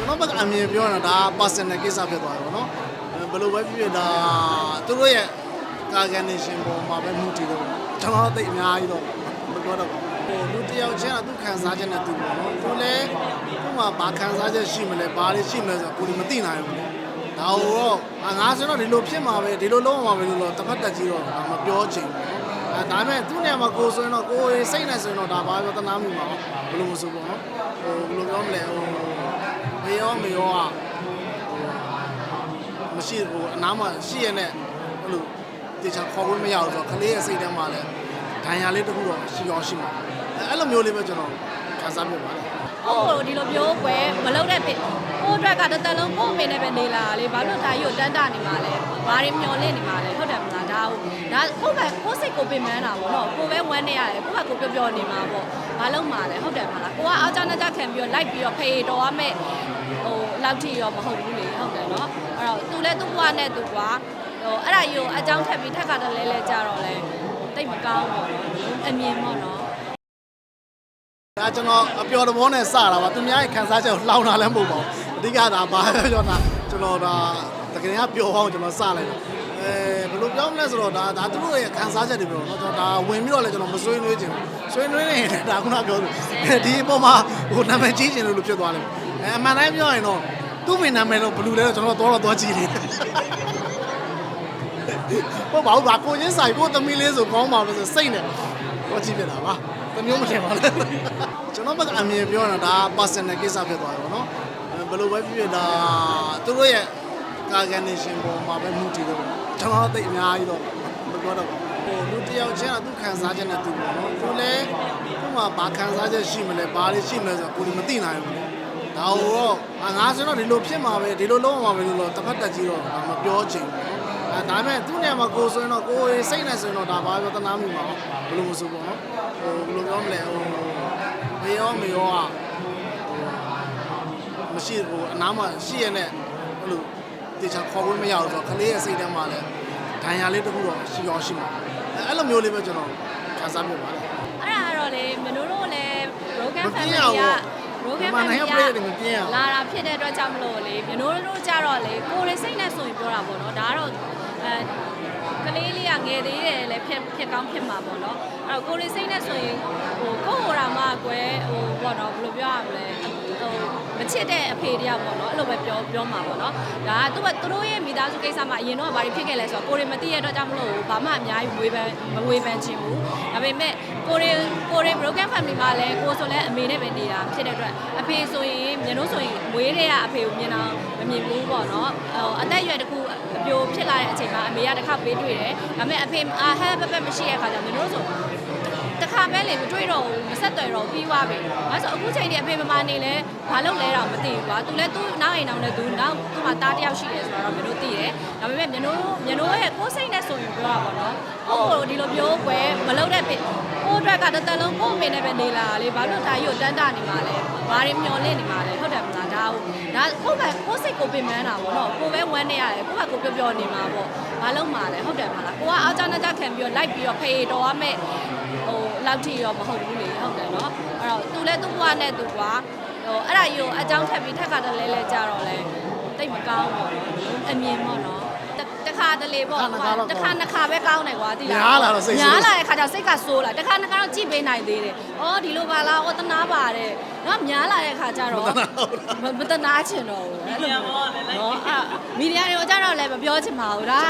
ကျွန်တော်ဘက်ကအမြင်ပြောတာဒါ personal ကိစ္စဖြစ်သွားတယ်ပေါ့နော်အဲဘယ်လိုပဲဖြစ်ဖြစ်ဒါသူတို့ရဲ့ကာကန်နေရှင်ပေါ်မှာပဲမူတည်တော့ကျွန်တော်သိအများကြီးတော့မပြောတော့ဘူးဟိုလူတစ်ယောက်ချင်းကသူခံစားချက်နဲ့သူပေါ့နော်သူလည်းသူ့မှာဘာခံစားချက်ရှိမလဲဘာတွေရှိမလဲဆိုတော့ကိုယ်မသိနိုင်ဘူးဒါတော့အာငါဆိုတော့ဒီလိုဖြစ်မှာပဲဒီလိုလုံးမှာပဲလို့တော့တစ်ဖက်တက်ကြီးတော့ဒါမပြောချင်ဘူး အဲဒါပေမဲ့သူ့နေရာမှာကိုယ်ဆိုရင်တော့ကိုယ်စိတ်နဲ့ဆိုရင်တော့ဒါဘာပြောတနာမှုမှာဘယ်လိုမဆိုပေါ့နော်ဟိုဘယ်လိုပြောမလဲဟိုမေရောမေရောอ่ะမရှိဟိုအနားမှာရှိရတဲ့အဲ့လိုတေချာခေါ်ဖို့မရဘူးဆိုတော့ကလေးရဲ့စိတ်ထဲမှာလည်းဒဏ်ရာလေးတစ်ခုတော့ရှိရောရှိမှာအဲအဲ့လိုမျိုးလေးပဲကျွန်တော်ခံစားပြပါတယ်ဟုတ်ကိုဒီလိုမျိုးကွယ်မလုပ်တဲ့ ဖြစ်ကိုအတွက်ကတစ်သက်လုံးကိုအမေနဲ့ပဲနေလာတာလေဘာလို့ဒါကြီးကိုတန်းတာနေမှာလဲဘာတွေမျောလင့်နေမှာလဲဟုတ်တယ်မလားဒါဟုတ်ဒါကိုယ့်ဘက်ကိုယ့်စိတ်ကိုပင်ပန်းတာပေါ့နော်ကိုယ်ပဲဝမ်းနေရတယ်ကိုယ့်ဘက်ကိုပျော်ပျော်နေမှာပေါ့ဘာလို့မှာလဲဟုတ်တယ်မလားကိုကအားကြနာကြခံပြီးတော့လိုက်ပြီးတော့ဖေးတော်ရမယ်ဟိုလောက်ထီရောမဟုတ်ဘူးလေဟုတ်တယ်နော်အဲ့တော့သူလဲသူ့ဘဝနဲ့သူကွာဟိုအဲ့ဒါကြီးကိုအကြောင်းထပ်ပြီးထပ်ကတည်းလဲလဲကြတော့လဲတိတ်မကောင်းပေါ့နော်အမြင်ပေါ့နော်ဒါကျွန်တော်အပျော်တဘောနဲ့စတာပါသူများရဲ့ခံစားချက်ကိုလှောင်တာလည်းမဟုတ်ပါဘူး အဓိကဒါဘာပဲပြောတာကျွန်တော်ဒါတကယ်ကပျော်အောင်ကျွန်တော်စလိုက်တာအဲဘယ်လိုပြောမလဲဆိုတော့ဒါဒါသူတို့ရဲ့ခံစားချက်တွေပဲတော့ကျွန်တော်ဒါဝင်ပြီးတော့လည်းကျွန်တော်မဆွေးနွေးချင်ဘူးဆွေးနွေးနေတယ်ဒါခုနပြောလို့ဒီအပေါ်မှာဟိုနာမည်ကြီးချင်လို့လို့ဖြစ်သွားလိမ့်မယ်အဲအမှန်တိုင်းပြောရင်တော့သူ့မိနာမည်တော့ဘယ်လိုလဲတော့ကျွန်တော်တော့တော့သွားကြည့်နေတယ်ဟုတ်ပါဘူးဗာကိုချင်းဆိုင်ကိုသမီးလေးဆိုကောင်းပါလို့ဆိုစိတ်နဲ့တော့ကြည့်ပြတာပါတမျိုးမထင်ပါနဲ့ကျွန်တော်ဘက်ကအမြင်ပြောတာဒါ personal ကိစ္စဖြစ်သွားတယ်ပေါ့နော်အဲ ဘယ်လိုပဲဖြစ်ဖြစ်ဒါသူတို့ရဲ့ကာကန်နေရှင်ပေါ်မှာပဲမူတည်တော့ကျွန်တော်သိအများကြီးတော့မပြောတော့ဘူးဟိုလူတစ်ယောက်ချင်းကသူခံစားချက်နဲ့သူပေါ့နော်သူလည်းသူ့မှာဘာခံစားချက်ရှိမလဲဘာတွေရှိမလဲဆိုတော့ကိုယ်မသိနိုင်ဘူးဒါတော့အာငါဆိုတော့ဒီလိုဖြစ်မှာပဲဒီလိုလုံးမှာပဲလို့တော့တစ်ဖက်တက်ကြီးတော့ဒါမပြောချင်ဘူးအဲဒါပေမဲ့သူ့နေရာမှာကိုယ်ဆိုရင်တော့ကိုယ်စိတ်နဲ့ဆိုရင်တော့ဒါဘာပြောတနာမှုမှာဘယ်လိုမဆိုပေါ့နော်ဟိုဘယ်လိုပြောမလဲဟိုမေရောမေရောอ่ะ မရှိဟိုအနားမှာရှိရတဲ့အဲ့လိုတေချာခေါ်ဖို့မရဘူးဆိုတော့ကလေးရဲ့စိတ်ထဲမှာလည်းဒဏ်ရာလေးတစ်ခုတော့ရှိရောရှိမှာအဲအဲ့လိုမျိုးလေးပဲကျွန်တော်ခံစားပြပါတယ်အဲ့ဒါကတော့လေမနိုးတို့လည်း broken မပြင်း family ရဘူးကပေါ့ broken ဒီမှာနိုင်ငံ family player တွေမပြင်းရဘူးလာတာဖြစ်တဲ့အတွက်ကြောင့်မလို့လေမနိုးတို့ကြတော့လေကိုယ်ရဲ့စိတ်နဲ့ဆိုရင်ပြောတာပေါ့နော်ဒါကတော့အဲကလေးလေးကငယ်သေးတယ်လည်းဖြစ်ဖြစ်ကောင်းဖြစ်မှာပေါ့နော်အဲ့တော့ကိုယ်ရဲ့စိတ်နဲ့ဆိုရင်ဟိုကိုယ့်ဟိုရာမကွယ်ဟိုပေါ့နော်ဘယ်လိုပြောရမလဲဟိုမ ချစ်တဲ့အဖေတယောက်ပေါ့နော်အဲ့လိုပဲပြောပြောမှာပေါ့နော်ဒါကသူကသူတို့ရဲ့မိသားစုကိစ္စမှာအရင်တော့ဘာတွေဖြစ်ခဲ့လဲဆိုတော့ကိုယ်တွေမသိရတဲ့အတွက်ကြောင့်မလို့ဘာမှအများကြီးဝေဖန်မဝေဖန်ချင်ဘူးဒါပေမဲ့ကိုယ်တွေကိုယ်တွေ broken family မှာလည်းကိုယ်ဆိုလည်းအမေနဲ့ပဲနေတာဖြစ်တဲ့အတွက်အဖေဆိုရင်မြန်တို့ဆိုရင်မွေးတဲ့ကအဖေကိုမြင်အောင်မမြင်ဘူးပေါ့နော်ဟိုအသက်အရွယ်တစ်ခုအပြိုဖြစ်လာတဲ့အချိန်မှာအမေကတစ်ခါပေးတွေ့တယ်ဒါပေမဲ့အဖေအာဟဲပက်ပက်မရှိတဲ့အခါကျတော့မြန်တို့ဆိုတခါ ပဲလေမတွေ့တော့ဘူးမဆက်သွယ်တော့ပြီးသွားပြီ။ဒါဆိုအခုချိန်တည်းအဖေမမနေလဲဘာလုပ်လဲတော့မသိဘူးကွာ။သူလည်းသူ့နောက်အိမ်နောက်နဲ့သူနောက်သူ့မှာတားတယောက်ရှိတယ်ဆိုတော့မျိုးတို့သိတယ်။ဒါပေမဲ့မျိုးတို့မျိုးတို့ရဲ့ကိုယ်စိတ်နဲ့ဆိုရင်ပြောရပါတော့။ကိုယ့်ကိုဒီလိုမျိုးပွဲမလုပ်တဲ့ဖြစ်ကိုယ့်အတွက်ကတသက်လုံးကိုယ့်အမေနဲ့ပဲနေလာလေဘာလို့တာကြီးကိုတန်းတာနေမှာလဲ။ဘာတွေမျောလင့်နေမှာလဲဟုတ်တယ်မလားဒါဟုတ်ဒါကိုယ့်ဘက်ကိုယ်စိတ်ကိုပင်ပန်းတာပေါ့နော်ကိုယ်ပဲဝမ်းနေရတယ်ကိုယ့်ဘက်ကိုပျော်ပျော်နေမှာပေါ့ဘာလို့မှာလဲဟုတ်တယ်မလားကိုကအောက်ကြမ်းကြမ်းခံပြီးတော့လိုက်ပြီးတော့ဖေးတော်ရမယ်ဟိုလောက်ထီရောမဟုတ်ဘူးလေဟုတ်တယ်နော်အဲ့တော့သူလဲသူ့ဘဝနဲ့သူကွာဟိုအဲ့ဒါကြီးကိုအကြောင်းထပ်ပြီးထပ်ကတည်းလဲလဲကြတော့လဲတိတ်မကောင်းဘူးအမြင်ပေါ့နော်တခါတလေပေါ့တခါနှစ်ခါပဲကောင်းတယ်ကွာတိလားညားလာတဲ့ခါကျစိတ်ကဆိုးလာတခါနှစ်ခါတော့ကြည့်ပေးနိုင်သေးတယ်ဩဒီလိုပါလားဩတနာပါတယ်နော်ညားလာတဲ့ခါကျတော့မတနာချင်တော့ဘူးအဲ့လိုနော်အဲ့မီဒီယာတွေကိုကြတော့လည်းမပြောချင်ပါဘူးဒါ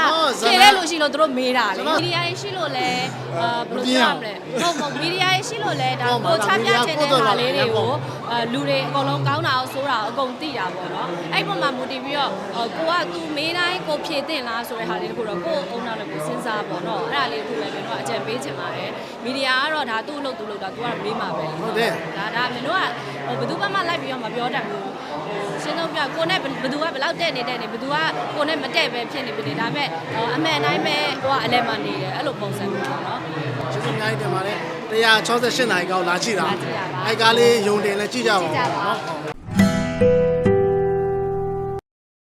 ဖြေလဲလို့ရှိလို့တို့မေးတာလေမီဒီယာတွေရှိလို့လဲအာဘယ်လိုပြောရမလဲဟုတ်မဟုတ်မီဒီယာတွေရှိလို့လဲဒါကိုချပြချင်တဲ့ဟာလေးတွေကိုအဲလူတွေအကုန်လုံးကောင်းတာအောင်ဆိုးတာအောင်အကုန်သိတာပေါ့နော်အဲ့ပုံမှာမူတည်ပြီးတော့ကိုကသူမေးတိုင်းကိုဖြေတင်လားဆိုတဲ့ဟာလေးတခုတော့ကိုယ်အုံနောက်လည်းကိုစဉ်းစား ပေါ့နော်အဲ့ဒါလေးတခုလည်းကျွန်တော်အကြံပေးချင်ပါတယ်မီဒီယာကတော့ဒါသူ့အလုပ်သူ့လုပ်တာသူကမေးမှာပဲဟုတ်တယ်ဒါဒါမင်းတို့ကဟိုဘယ်သူမှလိုက်ပြီးတော့မပြောတတ်ဘူးဟိုရှင်းတော့ပြကိုနဲ့ဘယ်သူကဘယ်လောက်တဲ့နေတဲ့နေဘယ်သူကကိုနဲ့မတဲ့ပဲဖြစ်နေပြီလေဒါပေမဲ့အမှန်တိုင်းပဲဟိုကအလဲမှနေတယ်အဲ့လိုပုံစံမျိုးပေါ့နော်ကျေးဇူးအများကြီးတင်ပါတယ်168နိုင်ကောက်လာကြည့်တာလာကြည့်တာပါအဲ့ကားလေးယုံတင်လဲကြည့်ကြပါဦးကြည့်ကြပါနော်